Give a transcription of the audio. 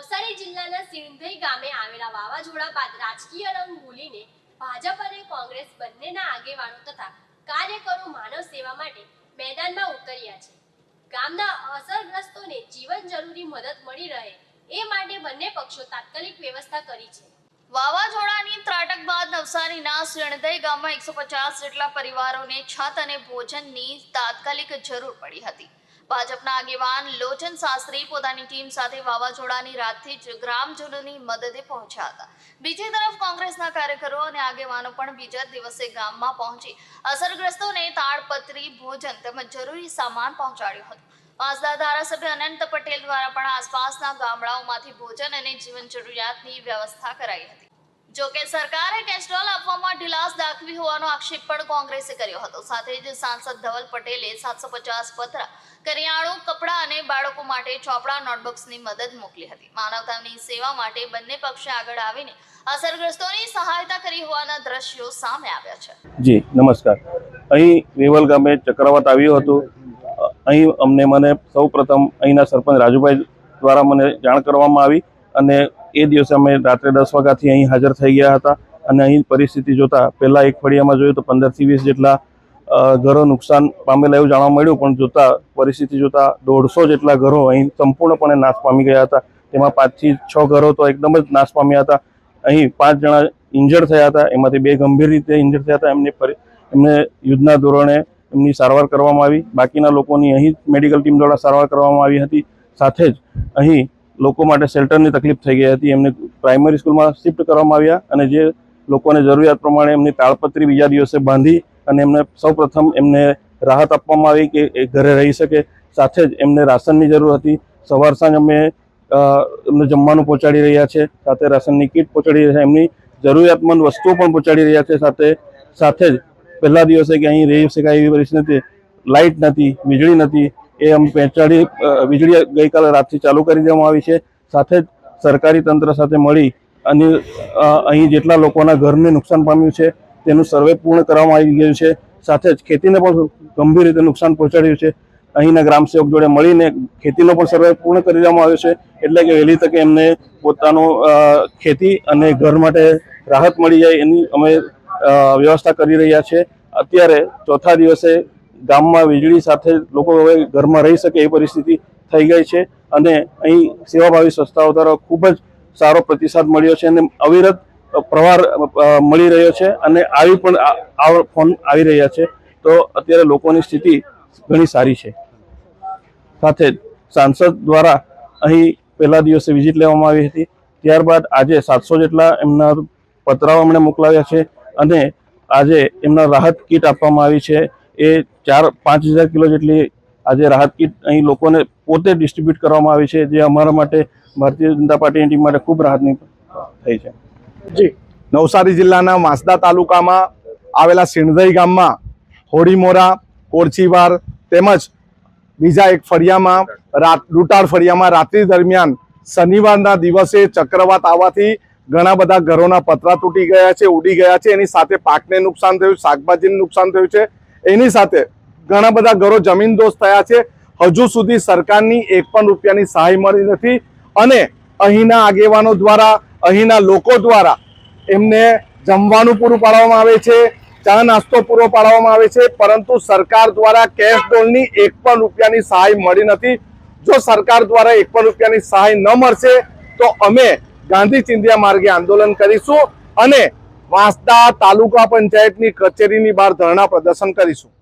નવસારી જિલ્લાના સિંધઈ ગામે આવેલા વાવાઝોડા બાદ રાજકીય રંગ ભૂલીને ભાજપ અને કોંગ્રેસ બંનેના આગેવાનો તથા કાર્યકરો માનવ સેવા માટે મેદાનમાં ઉતર્યા છે. ગામના અસરગ્રસ્તોને જીવન જરૂરી મદદ મળી રહે એ માટે બંને પક્ષો તાત્કાલિક વ્યવસ્થા કરી છે. વાવાઝોડાની ત્રાટક બાદ નવસારીના સિણધઈ ગામમાં એકસો પચાસ જેટલા પરિવારોને છત અને ભોજનની તાત્કાલિક જરૂર પડી હતી. ભાજપના આગેવાન લોચન શાસ્ત્રી પોતાની ટીમ સાથે વાવાઝોડાની રાતથી જ ગ્રામજનોની મદદે પહોંચ્યા હતા. બીજી તરફ કોંગ્રેસના કાર્યકરો અને આગેવાનો પણ બીજા દિવસે ગામમાં પહોંચી અસરગ્રસ્તોને તાડપત્રી ભોજન તેમજ જરૂરી સામાન પહોંચાડ્યું હતું. વાંસદા ધારાસભ્ય અનંત પટેલ દ્વારા પણ આસપાસના ગામડાઓમાંથી ભોજન અને જીવન જરૂરિયાતની વ્યવસ્થા કરાઈ હતી. જો કે સરકારે કેસ્ટ્રોલ આપવામાં ઢીલાસ દાખવી હોવાનો આક્ષેપ પણ કોંગ્રેસે કર્યો હતો. સાથે જ સાંસદ ધવલ પટેલે સાતસો પચાસ પત્ર કરિયાણું, કપડાં અને બાળકો માટે ચોપડા, નોટબુક્સની મદદ મોકલી હતી. માનવતાની સેવા માટે બંને પક્ષે આગળ આવીને અસરગ્રસ્તોની સહાયતા કરી હોવાના દ્રશ્યો સામે આવ્યા છે. જી, નમસ્કાર. અહીં વેવલ ગામે ચક્રવાત આવ્યું હતું. અહીં અમને મને સૌ પ્રથમ અહીંના સરપંચ રાજુભાઈ દ્વારા મને જાણ કરવામાં આવી અને એ દિવસે અમે રાત્રે દસ વાગ્યાથી અહીં હાજર થઈ ગયા હતા. અને અહીં પરિસ્થિતિ જોતા પહેલાં એક ફળિયામાં જોયું તો પંદરથી વીસ જેટલા ઘરો નુકસાન પામેલા એવું જાણવા મળ્યું, પણ જોતા પરિસ્થિતિ જોતા દોઢસો જેટલા ઘરો અહીં સંપૂર્ણપણે નાશ પામી ગયા હતા. તેમાં પાંચથી છ ઘરો તો એકદમ જ નાશ પામ્યા હતા. અહીં પાંચ જણા ઇન્જર્ડ થયા હતા, એમાંથી બે ગંભીર રીતે ઇન્જર્ડ થયા હતા. એમને એમને યુદ્ધના ધોરણે એમની સારવાર કરવામાં આવી. બાકીના લોકોની અહીં મેડિકલ ટીમ દ્વારા સારવાર કરવામાં આવી હતી. સાથે જ અહીં લોકો માટે શેલ્ટરની તકલીફ થઈ ગઈ હતી. એમને પ્રાઇમરી સ્કૂલમાં શિફ્ટ કરવામાં આવ્યા અને જે લોકોને જરૂરિયાત પ્રમાણે એમની તાળપત્રી બીજા દિવસે બાંધી અને એમને સૌપ્રથમ એમને રાહત આપવામાં આવી કે એ ઘરે રહી શકે. સાથે જ એમને રાશનની જરૂર હતી. સવાર સાંજ અમે એમને જમવાનું પહોંચાડી રહ્યા છે. સાથે રાશનની કીટ પહોંચાડી રહ્યા છે. એમની જરૂરિયાતમંદ વસ્તુઓ પણ પહોંચાડી રહ્યા છે. સાથે સાથે જ પહેલા દિવસે કે અહીં રહી શકાય એવી પરિસ્થિતિ લાઇટ નથી વીજળી નથી એ અમે પહોંચાડી વીજળી ગઈકાલે રાતથી ચાલુ કરી દેવામાં આવી છે. સાથે જ સરકારી તંત્ર સાથે મળી અને અહીં જેટલા લોકોના ઘરને નુકસાન પામ્યું છે, તેનું સર્વે પૂર્ણ કરવામાં આવી ગયું છે. સાથે જ ખેતીને પણ ગંભીર રીતે નુકસાન પહોંચાડ્યું છે. અહીંના ગ્રામસેવક જોડે મળીને ખેતીનો પણ સર્વે પૂર્ણ કરી દેવામાં આવ્યો છે. એટલે કે વહેલી તકે એમને પોતાનું ખેતી અને ઘર માટે રાહત મળી જાય એની અમે વ્યવસ્થા કરી રહ્યા છે. અત્યારે ચોથા દિવસે ગામમાં વીજળી સાથે લોકો હવે ઘરમાં રહી શકે એ પરિસ્થિતિ થઈ ગઈ છે. અને અહીં સેવાભાવી સંસ્થાઓ દ્વારા ખૂબ જ સારો પ્રતિસાદ મળ્યો છે અને અવિરત પ્રવાહ મળી રહ્યો છે અને આવી પણ ફોન આવી રહ્યા છે. તો અત્યારે લોકોની સ્થિતિ ઘણી સારી છે. સાથે સાંસદ દ્વારા અહીં પહેલા દિવસે વિઝિટ લેવામાં આવી હતી. ત્યારબાદ આજે સાતસો જેટલા એમના પતરાઓ એમણે મોકલાવ્યા છે અને આજે એમના રાહત કીટ આપવામાં આવી છે. એ ચાર પાંચ હજાર કિલો જેટલી આજે રાહત કીટ અહીં લોકોને પોતે ડિસ્ટ્રીબ્યુટ કરવામાં આવી છે, જે અમારા માટે ભારતીય જનતા પાર્ટીની ટીમ માટે ખૂબ રાહતની થઈ છે. જી. નવસારી જિલ્લાના માસદા તાલુકામાં આવેલા સિણધઈ ગામમાં હોડીમોરા કોરચીવાર તેમજ બીજા એક ફળિયામાં રાત લૂંટાડ ફળિયામાં રાત્રિ દરમિયાન શનિવારના દિવસે ચક્રવાત આવવાથી ઘણા બધા ઘરોના પતરા તૂટી ગયા છે, ઉડી ગયા છે, એની સાથે પાકને નુકસાન થયું, શાકભાજીને નુકસાન થયું છે. એની સાથે ઘણા બધા ઘરો જમીનદોસ્ત થયા છે. હજુ સુધી સરકારની એક પણ રૂપિયાની સહાય મળી નથી અને અહીંના આગેવાનો દ્વારા, અહીંના લોકો દ્વારા એમને જમવાનું પૂરું પાડવામાં આવે છે, ચા નાસ્તો પૂરો પાડવામાં આવે છે, પરંતુ સરકાર દ્વારા કેશ ડોલની એક પણ રૂપિયાની સહાય મળી નથી. જો સરકાર દ્વારા એક પણ રૂપિયાની સહાય ન મળશે, તો અમે ગાંધી ચિંધ્યા માર્ગે આંદોલન કરીશું અને વાંસદા તાલુકા પંચાયતની કચેરીની બહાર ધરણા પ્રદર્શન કરીશું.